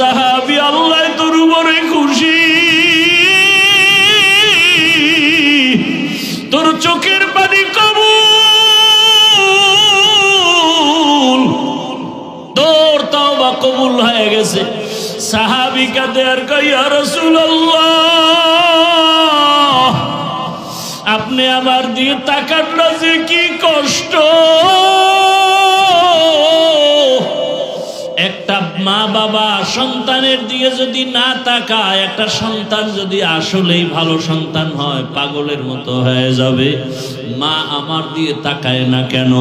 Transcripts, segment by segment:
সাহাবি আল্লাহ তোর উপরে খুশি। তোর চোখের পানি কবুল। তোর তাওবা কবুল হয়ে গেছে। সাহাবিকা দেয়ার কইয়া রাসূলুল্লাহ, আপনি আমার দিয়ে তাকান না যে কি কষ্ট। একটা মা বাবা সন্তানের দিকে যদি না তাকায়, একটা সন্তান যদি আসলেই ভালো সন্তান হয়, পাগলের মতো হয়ে যাবে। মা আমার দিয়ে তাকায় না কেন?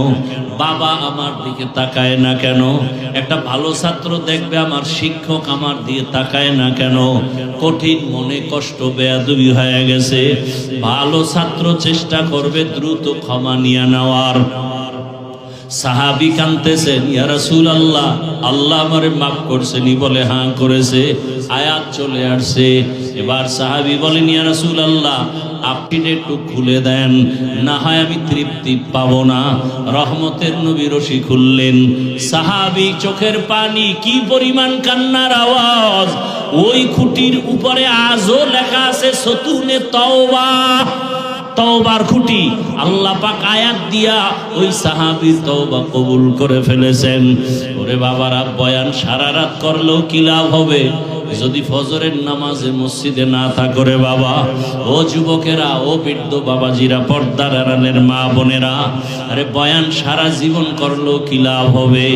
বাবা আমার দিকে তাকায় না কেন? একটা ভালো ছাত্র দেখবে, আমার শিক্ষক আমার দিয়ে তাকায় না কেন? কঠিন মনে কষ্ট বেয়াদবি হয়ে গেছে। ভালো ছাত্র চেষ্টা করবে, দ্রুত ক্ষমা নিয়ে নেওয়ার। সাহাবি কানতেছেন, ইয়া রাসূল আল্লাহ আল্লাহ আমারে মাফ করছেনি বলে হ্যাঁ করেছে, আয়াত চলে আসছে। এবার সাহাবি বলেন, ইয়া রাসূল আল্লাহ আপনি একটু খুলে দেন, না হয় আমি তৃপ্তি পাবো না। রহমতের নবী রশি খুললেন। সাহাবি চোখের পানি, কি পরিমাণ কান্নার আওয়াজ! ওই খুঁটির উপরে আজও লেখা আছে, সতুনে তওবা। তওবার খুঁটি। আল্লাহ পাক আয়াত দিয়া ওই সাহাবীর তওবা কবুল করে ফেলেছেন। ওরে বাবারা, বয়ান সারা রাত করলেও কি লাভ হবে? যদি ফজরের নামাজে মসজিদে না থাকরে বাবা, ও যুবকেরা, ও বৃদ্ধ বাবাজিরা, পর্দার আড়ালের মা বোনেরা, আরে বয়ান সারা জীবন করলেও কি লাভ হবে?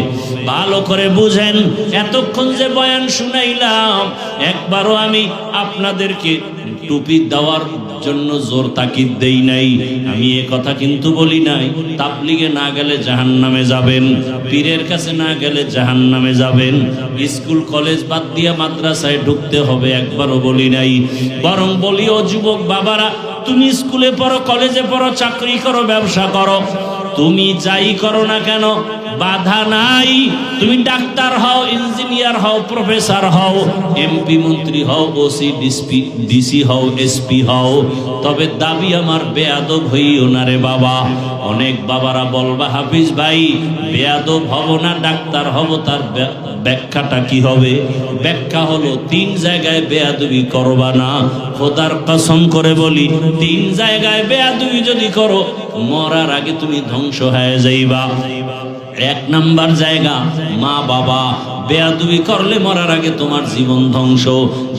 ভালো করে বুঝেন, এতক্ষণ যে বয়ান শুনাইলাম, একবারও আমি আপনাদেরকে টুপি দেওয়ার জন্য জোর তাকিদ দেই নাই। আমি এ কথা কিন্তু বলি নাই, তাবলিগে না গেলে জাহান নামে যাবেন, পীরের কাছে না গেলে জাহান নামে যাবেন, স্কুল, কলেজ বাদ দিয়া দিয়ে মাদ্রাসায় ঢুকতে হবে, একবারও বলি নাই। বরং বলি, ও যুবক বাবারা, তুমি স্কুলে পড়ো, কলেজে পড়ো, চাকরি করো, ব্যবসা করো। তুমি যাই করো না কেন বাধা নাই। তুমি ডাক্তার হও, ইঞ্জিনিয়ার হও, প্রফেসর হও এমপি মন্ত্রী হও ওসি ডিসপি ডিসি হও এসপি হও। তবে দাবি আমার বেয়াদব হইও না রে বাবা। অনেক বাবারা বলবা, হাফিজ ভাই, বেয়াদব হব না, ডাক্তার হব, তার ব্যাখ্যাটা কি হবে? ব্যাখ্যা হলো, তিন জায়গায় বেয়াদবি করবা না। খোদার কসম করে বলি, তিন জায়গায় বেয়াদবি যদি করো, মরার আগে তুমি ধ্বংস হয়ে যাইবা। এক নাম্বার জায়গা, মা বাবা। বেয়াদুবি করলে মরার আগে তোমার জীবন ধ্বংস।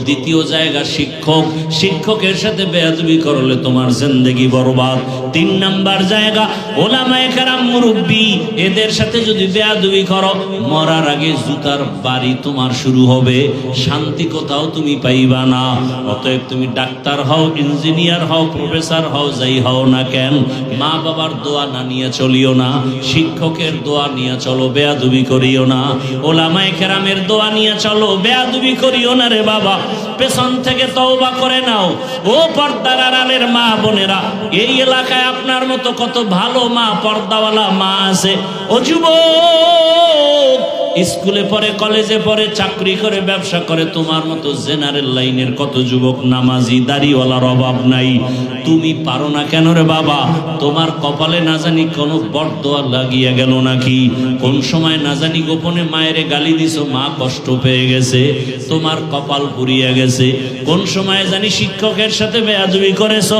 দ্বিতীয় জায়গা, শিক্ষক। শিক্ষকের সাথে বেয়াদুবি করলে তোমার জিন্দেগি বরবাদ। তিন নাম্বার জায়গা, ওলামায়ে কেরাম মুরব্বী, এদের সাথে যদি বেয়াদুবি করো, মরার আগে জুতার বাড়ি তোমার শুরু হবে। শান্তি কোথাও তুমি পাইবা না। অতএব তুমি ডাক্তার হও, ইঞ্জিনিয়ার হও, প্রফেসর হও, যাই হও না কেন, মা বাবার দোয়া না নিয়ে চলিও না। শিক্ষকের দোয়া নিয়ে চলো, বেয়াদুবি করিও না। ওলামায় কেরামের দোয়া নিয়ে চলো, বেয়াদুবি করিও না রে বাবা। পেছন থেকে তওবা করে নাও। ও পর্দার আড়ালের মা বোনেরা, এই এলাকায় আপনার মতো কত ভালো মা, পর্দাওয়ালা মা আছে। ও যুবক স্কুলে পড়ে, কলেজে পড়ে, চাকরি করে, ব্যবসা করে, তোমার মতো জেনারেল লাইনের কত যুবক নামাজি, দাড়িওয়ালার অভাব নাই। তুমি পারো না কেন রে বাবা? তোমার কপালে না জানি কোনো বরদোয়া লাগিয়ে গেল নাকি? কোন সময় না জানি গোপনে মায়েরে গালি দিছো, মা কষ্ট পেয়ে গেছে, তোমার কপাল পুড়িয়ে গেছে। কোন সময় জানি শিক্ষকের সাথে বেয়াদবি করেছ,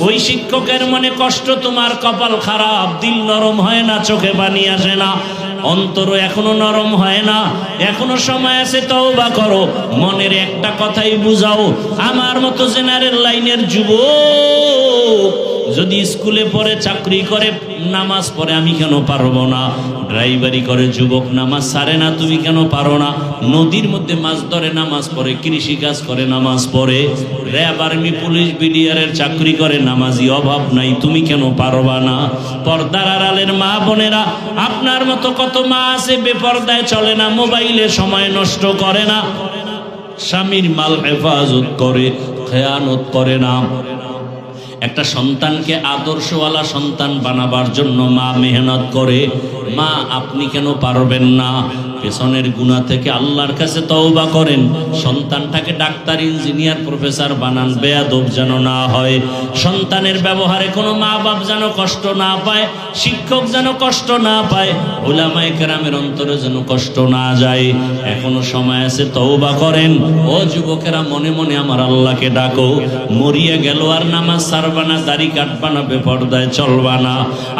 ওই শিক্ষকের মনে কষ্ট, তোমার কপাল খারাপ, দিল নরম হয় না, চোখে পানি আসে না। অন্তর এখনও নরম হয় না। এখনও সময় আছে, তওবা করো। মনের একটা কথাই বুঝাও। আমার মতো জেনারেল লাইনের যুবক যদি স্কুলে পড়ে চাকরি করে, নামাজ পড়ে, আমি কেন পারব না? ড্রাইভারি করে, যুবক নামাজ সারে না, তুমি কেন পারো না? নদীর মধ্যে মাছ ধরে, নামাজ পড়ে, কৃষি কাজ করে, নামাজ পড়ে। র্যাব আর্মি, পুলিশ বিডিআরের চাকরি করে, নামাজি অভাব নাই, তুমি কেন পারবা না? পর্দার আড়ালের মা বোনেরা, আপনার মতো কত মা আছে, বেপর্দায় চলে না, মোবাইলে সময় নষ্ট করে না। স্বামীর মাল হেফাজত করে, খেয়ানত করে না। একটা সন্তানকে আদর্শওয়ালা সন্তান বানাবার জন্য মা মেহনত করে মা আপনি কেন পারবেন না? পেছনের গুণা থেকে আল্লাহর কাছে তওবা করেন। সন্তানটাকে ডাক্তার, ইঞ্জিনিয়ার, প্রফেসর বানান, বেয়াদব যেন না হয়। সন্তানের ব্যবহারে কোনো মা বাপ যেন কষ্ট না পায়, শিক্ষক যেন কষ্ট না পায়, ওলামায়ে কেরামের অন্তরে যেন কষ্ট না যায়। এখনও সময় আছে, তওবা করেন। ও যুবকেরা, মনে মনে আমার আল্লাহকে ডাকো। মরিয়া গেল আর নামাজ সারবা না, দাড়ি কাটবা না, বেপর্দায় চলবা না।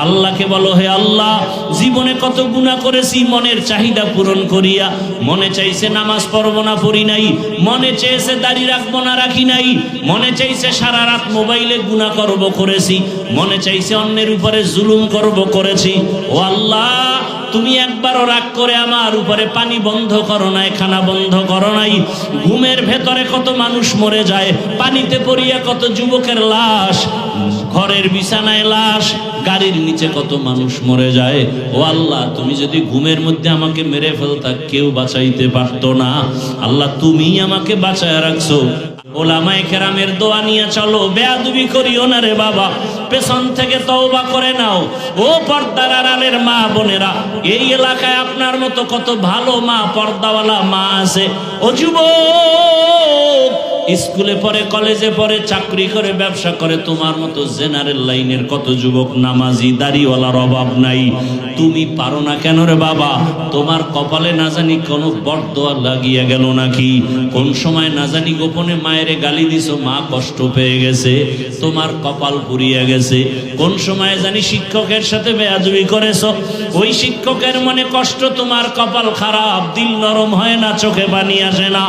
আল্লাহকে বলো, হে আল্লাহ, জীবনে কত গুণা করেছি, মনের চাহিদা পূরণ করিয়া, মনে চাইছে নামাজ পড়ব না পড়ি নাই, মনে চেয়েছে দাড়ি রাখব না রাখি নাই, মনে চাইছে সারা রাত মোবাইলে গুণা করব করেছি, মনে চাইছে অন্যের উপরে জুলুম করব করেছি। ও আল্লাহ তুমি একবারও রাগ করে আমার উপরে পানি বন্ধ করো নাই, খানা বন্ধ করো নাই। ঘুমের ভেতরে কত মানুষ মরে যায়, পানিতে পড়িয়া কত যুবকের লাশ, ঘরের বিছানায় লাশ, গাড়ির নিচে কত মানুষ মরে যায়। ও আল্লাহ, তুমি যদি ঘুমের মধ্যে আমাকে মেরে ফেলতা, কেউ বাঁচাইতে পারতো না। আল্লাহ তুমি আমাকে বাঁচায় রাখছো। ওলামায়ে কেরামের দোয়া নিয়ে চলো, বেয়াদুবি করিও না রে বাবা। পেছন থেকে তওবা করে নাও। ও পর্দার আড়ালের মা বোনেরা, এই এলাকায় আপনার মতো কত ভালো মা, পর্দাওয়ালা মা আছে। ও স্কুলে পড়ে, কলেজে পড়ে, চাকরি করে, ব্যবসা করে, তোমার মতো জেনারেল লাইনের কত যুবক নামাজি, দাড়িওয়ালার অভাব নাই। তুমি পারো না কেন রে বাবা? তোমার কপালে না জানি কোনো বরদোয়া লাগিয়ে গেল নাকি? কোন সময় না জানি গোপনে মায়েরে গালি দিছো, মা কষ্ট পেয়ে গেছে, তোমার কপাল পুড়িয়ে গেছে। কোন সময় জানি শিক্ষকের সাথে বেয়াদবি করেছ, ওই শিক্ষকের মনে কষ্ট, তোমার কপাল খারাপ, দিল নরম হয় না, চোখে পানি আসে না।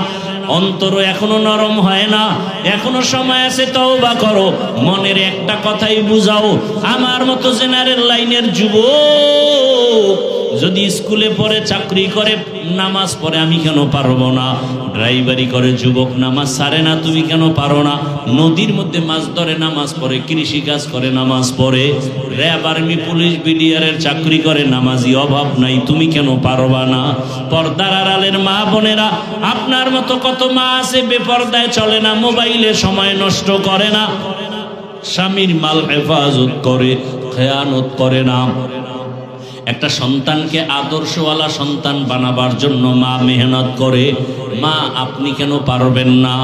অন্তর এখনও নরম হয় না। এখনও সময় আছে, তওবা করো। মনের একটা কথাই বুঝাও। আমার মতো জেনারেল লাইনের যুবক যদি স্কুলে পড়ে চাকরি করে, নামাজ পড়ে, আমি কেন পারব না? ড্রাইভারি করে যুবক, নামাজ সারে না, তুমি কেন পারো না? নদীর মধ্যে মাছ ধরে, নামাজ পড়ে কৃষি কাজ করে, নামাজ পড়ে। র্যাব আর্মি, পুলিশ, বিডিআরের চাকরি করে, নামাজি অভাব নাই, তুমি কেন পারবা না? পর্দার আড়ালের মা বোনেরা, আপনার মতো কত মা আছে, বেপর্দায় চলে না, মোবাইলে সময় নষ্ট করে না। স্বামীর মাল হেফাজত করে, খেয়ানত করে না। একটা সন্তানকে আদর্শওয়ালা সন্তান বানাবার জন্য মা মেহনত করে। মা আপনি কেন পারবেন না?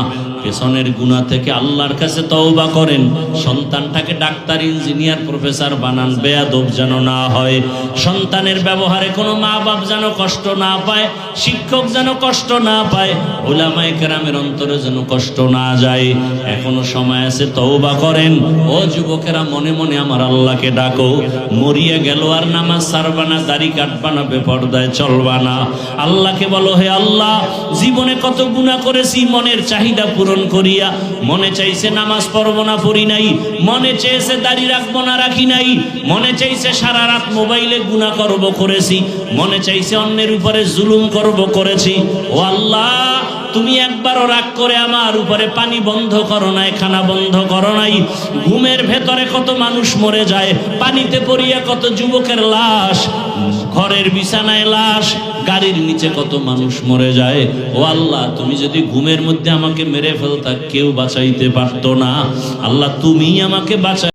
পেছনের গুণা থেকে আল্লাহর কাছে তওবা করেন। সন্তানটাকে ডাক্তার, ইঞ্জিনিয়ার, প্রফেসর বানান, বেয়াদব যেন না হয়। সন্তানের ব্যবহারে কোনো মা বাপ যেন কষ্ট না পায়, শিক্ষক যেন কষ্ট না পায়, ওলামায়ে কেরামের অন্তরে যেন কষ্ট না যায়। এখনও সময় আছে, তওবা করেন। ও যুবকেরা, মনে মনে আমার আল্লাহকে ডাকো। মরিয়া গেল আর নামাজ সারবা না, দাড়ি কাটবা না, বেপর্দায় চলবা না। আল্লাহকে বলো, হে আল্লাহ, জীবনে কত গুণা করেছি, মনের চাহিদা পূরণ করিয়া, মনে চাইছে নামাজ পড়ব না, পড়ি নাই। মনে চেয়েছে দাড়ি রাখব না, রাখি নাই। মনে চাইছে সারা রাত মোবাইলে গুণা করব, করেছি। মনে চাইছে অন্যের উপরে জুলুম করব, করেছি। ও আল্লাহ, তুমি একবারও রাগ করে আমার উপরে পানি বন্ধ করো নাই, খানা বন্ধ করো নাই। ঘুমের ভেতরে কত মানুষ মরে যায়, পানিতে পড়িয়া কত যুবকের লাশ। ঘরের বিছানায় লাশ, গাড়ির নিচে কত মানুষ মরে যায়। ও আল্লাহ, তুমি যদি ঘুমের মধ্যে আমাকে মেরে ফেলতা, কেউ বাঁচাইতে পারতো না। আল্লাহ তুমি আমাকে বাঁচা